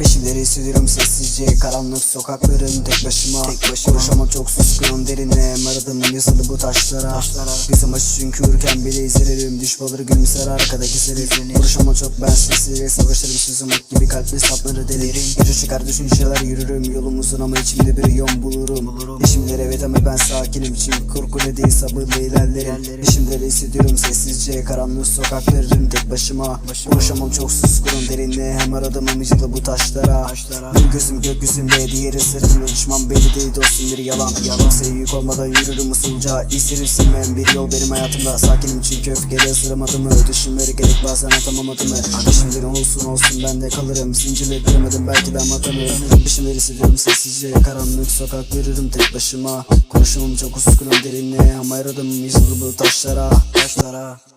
Peşimleri hissediyorum sessizce Karanlık sokakların tek başıma. Tek başıma. Konuşamam çok suskunum Aradım yazılı bu taşlara. Taşlara Bizim başı çünkü uyurken bile izlerim. Düşmaları gülümser arkadaki serif. Konuşamam çok ben sessiz Savaşırım sızımak gibi kalpli sapları delirim. Gece çıkar düşünceler yürürüm. Yolumuzun ama içimde bir yol bulurum. Peşimleri evet ama ben sakinim. Çünkü korkuyla değil sabırla ilerlerim. Peşimleri hissediyorum sessizce Karanlık sokakların tek başıma. Konuşamam çok suskunum derinle. Hem aradım amacılı bu taşlara. Bir gözüm gökyüzünde diğeri sırtımda. Düşman belli değil dostum bir yalan. Kimseye yük olmadan yürürüm usulca İzlerim silmeyen bir yol benim hayatımda. Sakinim çünkü öfkeyle ısıramadım mı Düşünmeleri gerek bazen atamam adımı. Peşimleri olsun olsun ben de kalırım. Zincirle kıramadım belki de atamıyorum Peşimleri hissediyorum sessizce Karanlık sokak yürürüm tek başıma. Konuşamam çok uskunum derinle Ama aradım yazılı bu taşlara Taşlara